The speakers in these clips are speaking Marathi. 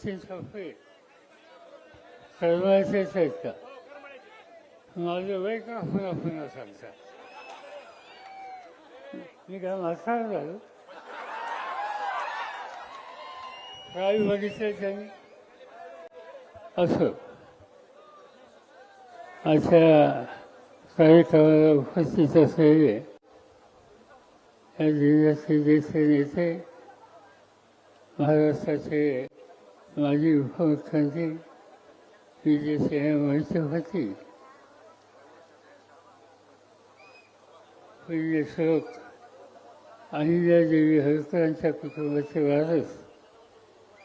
सफेद आहेत का? माझं वय का पुन्हा पुन्हा सांगता? मी काय म्हातारा झालो? काय बघितलं त्यांनी असं. अशा कार्यक्रमाला उपस्थित असलेले या जिल्ह्याचे ज्येष्ठ नेते महाराष्ट्राचे माझी उपमुख्यमंत्री विजय सिंह माहिती होती पुण्यश्लोक अहिल्यादेवी होळकरांच्या कुटुंबाचे वारस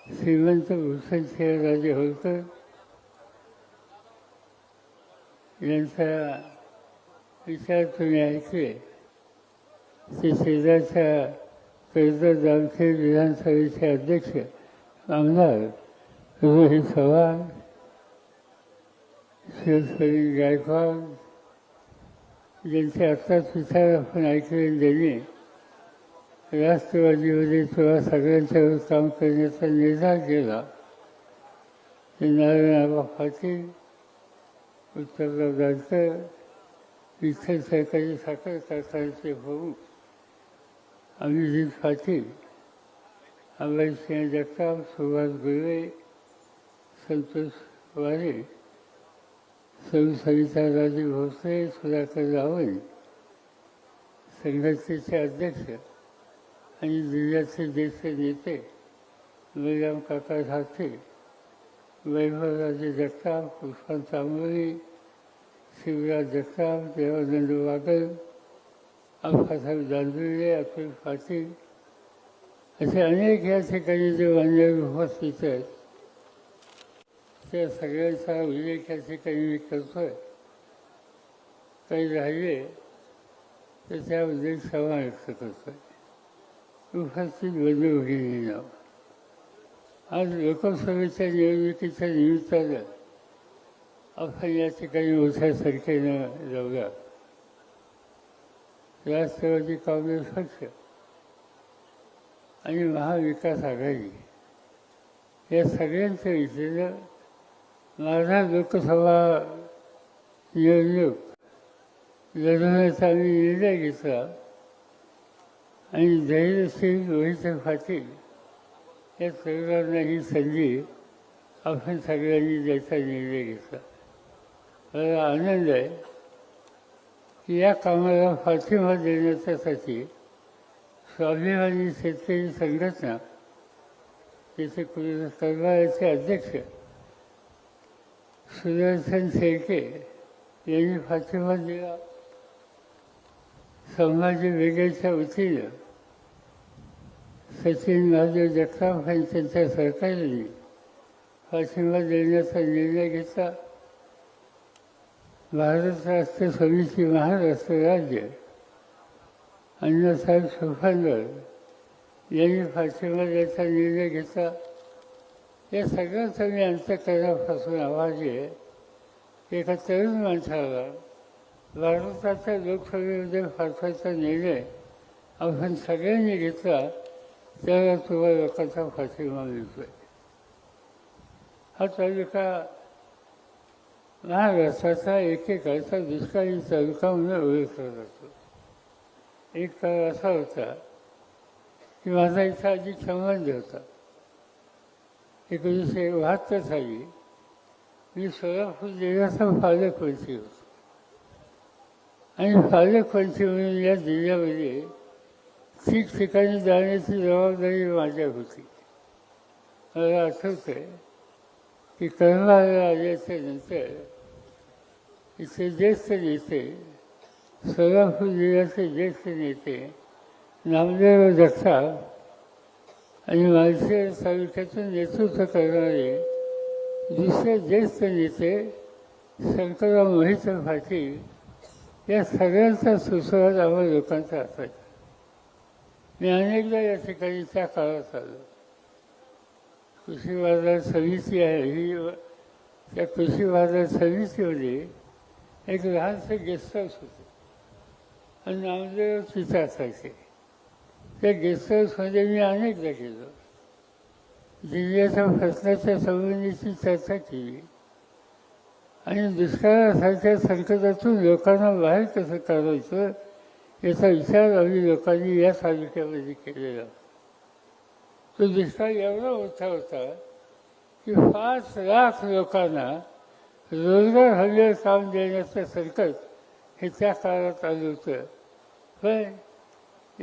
श्रीमंत भूषण राजे होळकर यांचा विचार तुम्ही ऐकले. ते शेजारच्या कर्जत जामखेड विधानसभेचे अध्यक्ष आमदार रोहित चव्हाण शिवसैनिक गायकवाड ज्यांचे आत्ताच विचार आपण ऐकले त्यांनी राष्ट्रवादीमध्ये तेव्हा सगळ्यांच्यावर काम करण्याचा निर्धार केला. ते नारायण पाटील उत्तरराव जानकर इथे सरकारी साखर कारखान्याचे प्रमुख अभिजित पाटील अभयसिंह जगताप सुभाष गुरवे संतोष वारे सविता राजे भोसले सुधाकर रावल संघटनेचे अध्यक्ष आणि जिल्ह्याचे ज्येष्ठ नेते बलराम काका ठाकरे वैभवराजे जगताप पुष्पा तांबोळी शिवराज जगताप देवानंद वागल अफासाहेब दांजुळे अतुल पाटील असे अनेक या ठिकाणी जे मान्यवर उपस्थित आहेत त्या सगळ्यांचा उल्लेख या ठिकाणी मी करतोय. काही राहिले तर त्याबद्दल क्षमा व्यक्त करतोय. उपस्थित बंधू नाव आज लोकसभेच्या निवडणुकीच्या निमित्तानं आपण या ठिकाणी मोठ्या संख्येनं जाऊया. राष्ट्रवादी काँग्रेस पक्ष आणि महाविकास आघाडी. या सगळ्यांच्या विषयीनं माझा लोकसभा निवडणूक लढवण्याचा आम्ही निर्णय घेतला. आणि धैर्यशील रोहित पाटील या तरुणांना ही संधी आपण सगळ्यांनी द्यायचा निर्णय घेतला. मला आनंद आहे की या कामाला पाठिंबा देण्याच्यासाठी स्वाभिमानी शेतकरी संघटना तिथे सरकारचे अध्यक्ष सुदर्शन शेळके यांनी पाठिंबा दिला. संभाजी वेगळ्याच्या वतीनं सचिन महादेव जगताप आणि त्यांच्या सरकारने पाठिंबा देण्याचा निर्णय घेतला. भारत राष्ट्र समिती महाराष्ट्र राज्य अण्णासाहेब सुखंदर यांनी पाठिंबा द्यायचा निर्णय घेतला या सगळ्यांचा मी अंतकरणापासून आवाज आहे एका तरुण माणसाला भारताच्या लोकसभेमध्ये पाठवायचा निर्णय आपण सगळ्यांनी घेतला त्याला तुम्हाला लोकांचा पाठिंबा मिळतोय हा तालुका महाराष्ट्राचा एकेकाळचा दुष्काळी तालुका म्हणून ओळखला जातो एक काळ असा होता की माझा इथं आधी संबंध होता. एकोणीसशे बहात्तर साली मी सोलापूर जिल्ह्याचा पालकमंत्री होतो. आणि पालकमंत्री म्हणून या जिल्ह्यामध्ये ठिकठिकाणी जाण्याची जबाबदारी माझ्या होती. मला आठवतंय आहे की कर्नाळ्याला आल्याच्यानंतर इथे ज्येष्ठ नेते सोलापूर जिल्ह्याचे ज्येष्ठ नेते नामदेव दत्ता आणि माझे तालुक्याचं नेतृत्व करणारे दुसरे ज्येष्ठ नेते शंकरराव मोहितर पाटील या सगळ्यांचा सुसवाद आम्हा लोकांचा असायचा मी अनेकदा या ठिकाणी त्या काळात आलो. कृषी बाजार समिती आहे. ही त्या कृषी बाजार समितीमध्ये एक लहानसं गेस्ट हाऊस होतं. आणि नामदेव तिथे असायचे. त्या गेस्ट हाऊसमध्ये मी अनेकदा गेलो दिव्याच्या फसल्याच्या संबंधीची चर्चा केली. आणि दुष्काळासारख्या संकटातून लोकांना बाहेर कसं काढायचं याचा विचार आम्ही लोकांनी या तालुक्यामध्ये केलेला. तो दुष्काळ एवढा मोठा होता की पाच लाख लोकांना रोजगार हवे काम देण्याचं संकट हे त्या काळात आलं होतं. पण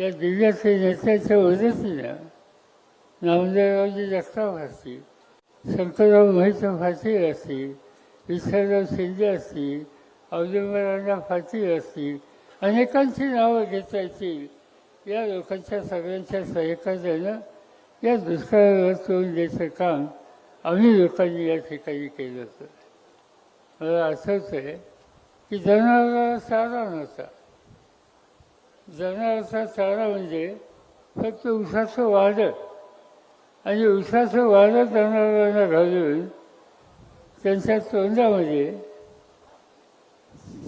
या जिल्ह्याच्या नेत्याच्या मदतीनं नामदेवरावजी जगताप असतील शंकरराव महित फाटील असतील. विठ्ठलराव शिंदे असतील. औदुंबरांना पाटील असतील. अनेकांची नावं घेता येतील या लोकांच्या सगळ्यांच्या सहकार्यानं या दुष्काळावर तोंड द्यायचं काम आम्ही लोकांनी या ठिकाणी केलं होतं. मला आठवतं आहे की जनावराला चारा नव्हता. जनावरचा चारा म्हणजे फक्त उसाचं वादळ आणि उसाचं वादळ जनावरांना घालून त्यांच्या तोंडामध्ये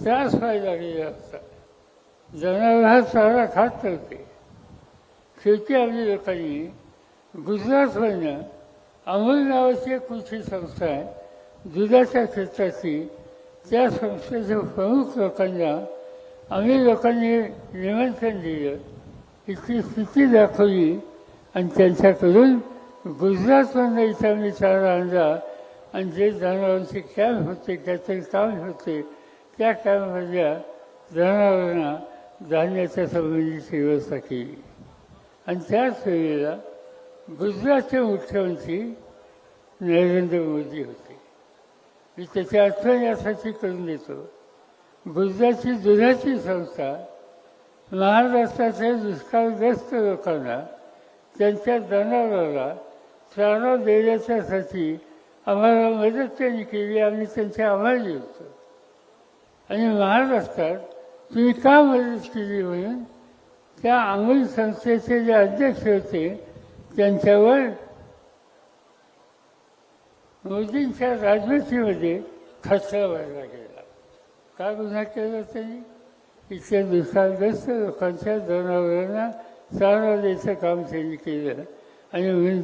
त्रास व्हायला लागलेला असता जनावर हा चारा खात नव्हते शेवटी आपल्या लोकांनी गुजरातमधनं अमूल नावाची एक कृषी संस्था आहे. दुधाच्या क्षेत्राची त्या संस्थेच्या प्रमुख लोकांना आम्ही लोकांनी निमंत्रण दिलं. इतकी स्थिती दाखवली आणि त्यांच्याकडून गुजरातमधनं इथं आम्ही चारा आणला आणि जे जनावरांचे कॅम्प होते काहीतरी काम होते त्या कॅम्पमधल्या जनावरांना धान्याच्या संबंधीची व्यवस्था केली. आणि त्याच वेळेला गुजरातचे मुख्यमंत्री नरेंद्र मोदी होते. मी त्याची आठवण यासाठी करून देतो. गुजरातची दुधाची संस्था महाराष्ट्राच्या दुष्काळग्रस्त लोकांना त्यांच्या जनावराला चारा देण्याच्यासाठी आम्हाला मदत त्यांनी केली आम्ही त्यांचे आभारी होतो आणि महाराष्ट्रात तुम्ही का मदत केली म्हणून त्या अमूल संस्थेचे जे अध्यक्ष होते त्यांच्यावर मोदींच्या राजनीतीमध्ये खर्च व्हायला गेला. का गुन्हा केला त्यांनी? इतक्या दुष्काळग्रस्त लोकांच्या जनावरांना चारा द्यायचं काम त्यांनी केलं. आणि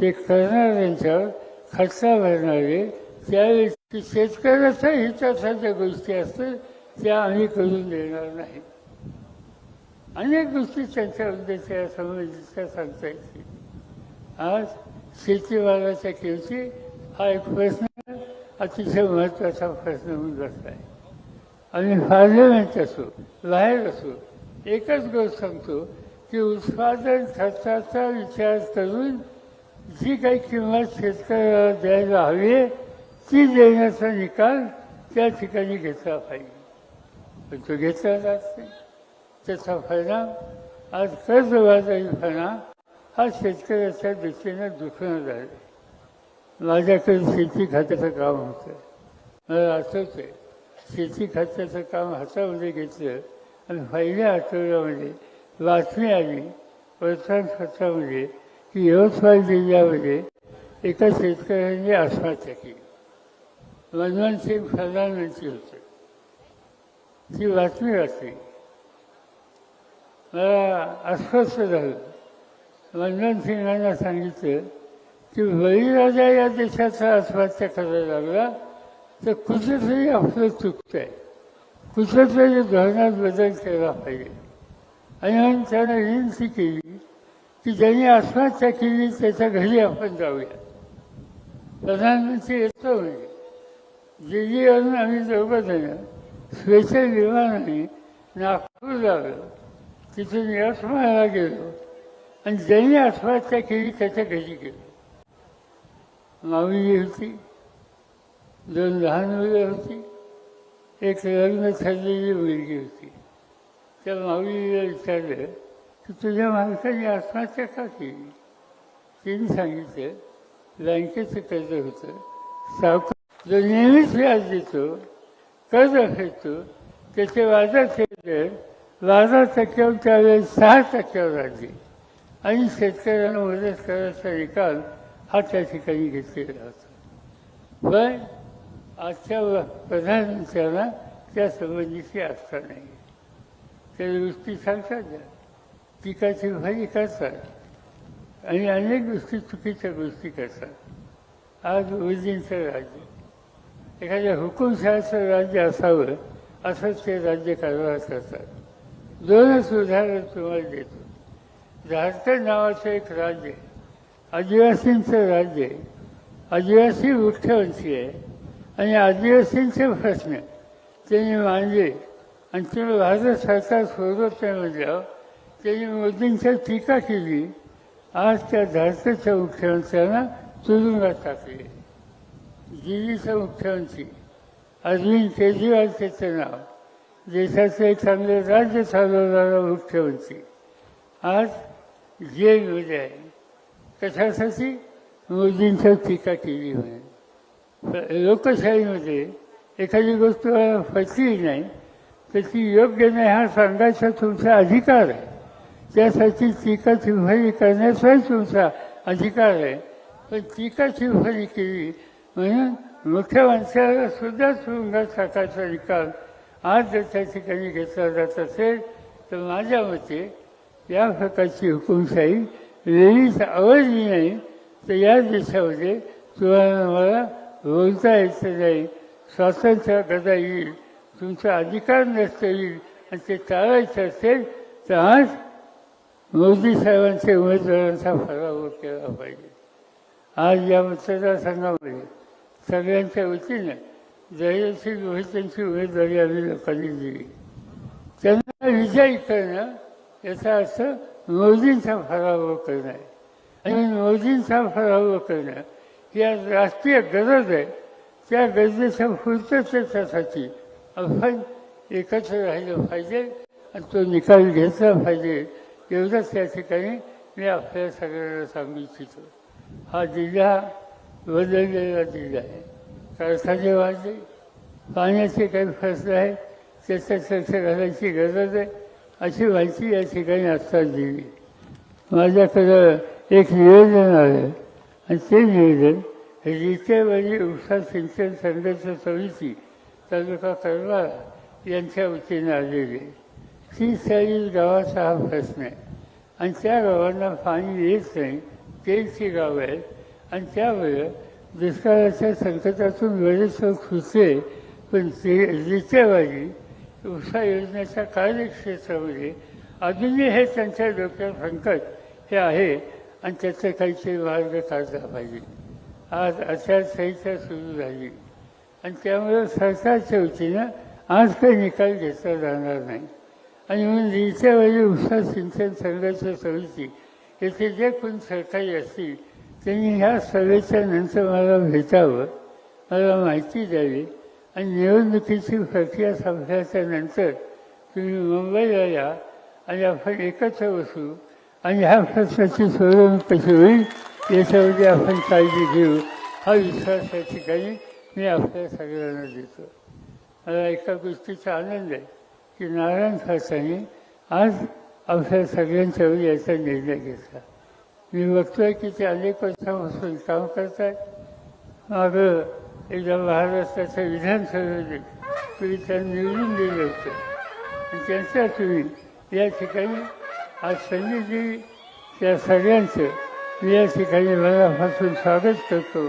ते करणाऱ्यांच्यावर खर्चा भरणारे त्यावेळी शेतकऱ्याच्या हिताच्या ज्या गोष्टी असतील त्या आम्ही करून देणार नाही. अनेक गोष्टी त्यांच्या त्या संबंधितच्या सांगता येतील. आज शेतीवालाच्या किमती हा एक प्रश्न अतिशय महत्त्वाचा प्रश्न होऊन जात आहे. आणि पार्लमेंट असो बाहेर असो एकच गोष्ट सांगतो की उत्पादन खर्चाचा विचार करून जी काही किंमत शेतकऱ्याला द्यायला हवी ती देण्याचा निकाल त्या ठिकाणी घेतला पाहिजे. पण तो घेतला जात नाही. त्याचा परिणाम आज कर्जबाजारीपणा हा शेतकऱ्याच्या दृष्टीनं दुखणं झालं माझ्याकडे शेती खात्याचं काम होतं. मला आठवतं आहे शेती खात्याचं काम हातामध्ये घेतलं आणि पहिल्या आठवड्यामध्ये बातमी आली वर्तमानपत्रामध्ये की यवतमाळ जिल्ह्यामध्ये एका शेतकऱ्यांनी आत्महत्या केली. मनमोहन सिंग प्रधानमंत्री होते. ती बातमी वाचली. मला अस्वस्थ झालं. मनमोहन सिंगांना सांगितलं की बळीराजा या देशाचा आत्महत्या करायला लागला तर कुठेतरी आपलं चुकतंय. कुठेतरी धोरणात बदल केला पाहिजे. आणि म्हणून त्यानं विनंती केली की ज्यांनी आत्महत्या केली त्याच्या घरी आपण जाऊया. प्रधानमंत्री येतो म्हणजे. दिल्लीवरून आम्ही दोघं जण स्पेशल विमानाने नागपूर लागलो तिथून यवतमाळला गेलो. आणि ज्यांनी आत्महत्या केली त्याच्या घरी गेलो. माऊली होती. दोन लहान मुलं होती. एक लग्न ठरलेली मुलगी होती. त्या माऊलीला विचारलं की तुझ्या माणसाने आत्महत्या का केली? तिने सांगितलं बँकेचं कर्ज होतं. सावकार जो नेहमीच व्याज देतो कर्ज फेडतो त्याचे वाजा दर बारा टक्क्यावर त्यावेळेस सहा टक्क्यावर आले आणि शेतकऱ्यांना मदत करायचा निकाल हा त्या ठिकाणी घेतलेला होता. पण आजच्या प्रधानमंत्र्यांना त्या संबंधीची आस्था नाही. त्या गोष्टी सांगतात. पिकाची भाजी करतात. आणि अनेक गोष्टी चुकीच्या गोष्टी करतात. आज उर्जींचं राज्य. एखाद्या हुकुमशहाचं राज्य असावं असंच ते राज्य कारभार करतात. दोनच उदाहरण तुम्हाला देतो. झारखंड नावाचं एक राज्य आहे. आदिवासींचं राज्य आहे आदिवासी मुख्यवंशी आहे. आणि आदिवासींचे प्रश्न. त्यांनी मांडले. आणि ते भारत सरकार सोडत नाही म्हटल्यावर त्यांनी मोदींच्या टीका केली. आज त्या झारखंडच्या मुख्यमंत्र्यांना तुरुंगात टाकले. दिल्लीचा मुख्यमंत्री अरविंद केजरीवाल त्याचं नाव. देशाचं एक चांगलं राज्य चालवणारा मुख्यमंत्री. आज जेलमध्ये आहे. कशासाठी? मोदींच्या टीका केली म्हणे लोकशाहीमध्ये एखादी गोष्ट फसली नाही तर ती योग्य नाही हा सांगायचा तुमचा अधिकार आहे. त्यासाठी टीका टिप्पणी करण्याचाही तुमचा अधिकार आहे. पण टीका टिप्पणी केली म्हणून मुख्यमंत्र्याला सुद्धा तुरुंगात टाकायचा निकाल आज जर त्या ठिकाणी घेतला जात असेल तर माझ्या मते या प्रकारची हुकुमशाही वेळीच आवडली नाही. तर या देशामध्ये तुम्हाला मला बोलता यायचं नाही स्वातंत्र्य करता येईल तुमचा अधिकार नसता येईल आणि ते टाळायचं असेल तर आज मोदी साहेबांच्या उमेदवारांचा पराभव केला पाहिजे आज या मतदारसंघामध्ये सगळ्यांच्या वतीनं जयश्री रोहितांची उमेदवारी आम्ही लोकांनी दिली. त्यांना विजयी करणं याचा अर्थ मोदींचा पराभव करणं. आणि मोदींचा पराभव करणं या राष्ट्रीय गरज आहे. त्या गरजेच्या पूर्ततेसाठी आपण एकत्र राहिलं पाहिजे आणि तो निकाल घेतला पाहिजे. एवढंच या ठिकाणी मी आपल्या सगळ्यांना सांगू इच्छितो. हा जिल्हा बदललेला जिल्हा आहे. कारखाने वाढले पाण्याचे काही प्रश्न आहेत त्याच्यात लक्ष घालायची गरज आहे अशी माहिती या ठिकाणी आत्ताच दिली. माझ्याकडं एक निवेदन आलं आणि ते निवेदन रितेवाडी उषा सिंचन संघर्ष समिती तालुका करवाळा यांच्या वतीने आलेले. तीस चाळीस गावाचा हा प्रश्न आहे. आणि त्या गावांना पाणी येत नाही तेलची गावं आहेत. आणि त्यामुळे दुष्काळाच्या संकटातून बरेच खुसले पण ते रितेवाडी उषा योजनेच्या कार्यक्षेत्रामध्ये अजूनही हे त्यांच्या डोक्यात संकट हे आहे आणि त्याचे काहीतरी मार्ग काढला पाहिजे. आज आचारसंहिता सुरू झाली. आणि त्यामुळे सरकारच्या वतीनं आज काही निकाल घेतला जाणार नाही. आणि म्हणून रिक्षावाली उपसा सिंचन संघाच्या समिती येथे जे कोण सरकारी असतील त्यांनी ह्या सभेच्या नंतर मला भेटावं मला माहिती द्यावी. आणि निवडणुकीची प्रक्रिया संपल्याच्या नंतर तुम्ही मुंबईला या आणि आपण एकत्र बसू. आणि ह्या प्रश्नाची सोडवणूक कशी होईल याच्यामध्ये आपण काळजी घेऊ. हा विश्वास या ठिकाणी मी आपल्या सगळ्यांना देतो. मला एका गोष्टीचा आनंद आहे की नारायण खासाने आज आपल्या सगळ्यांच्यावर याचा निर्णय घेतला. मी बघतोय की ते अनेक वर्षापासून काम करत आहेत मागं एकदा महाराष्ट्राच्या विधानसभेमध्ये तुम्ही त्यांना निवडून दिलं होतं. आणि त्यांच्या तुम्ही या ठिकाणी आज संधी त्या सगळ्यांचं मी या ठिकाणी मनापासून स्वागत करतो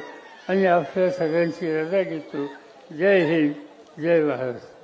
आणि आपल्या सगळ्यांची रजा घेतो. जय हिंद जय महाराष्ट्र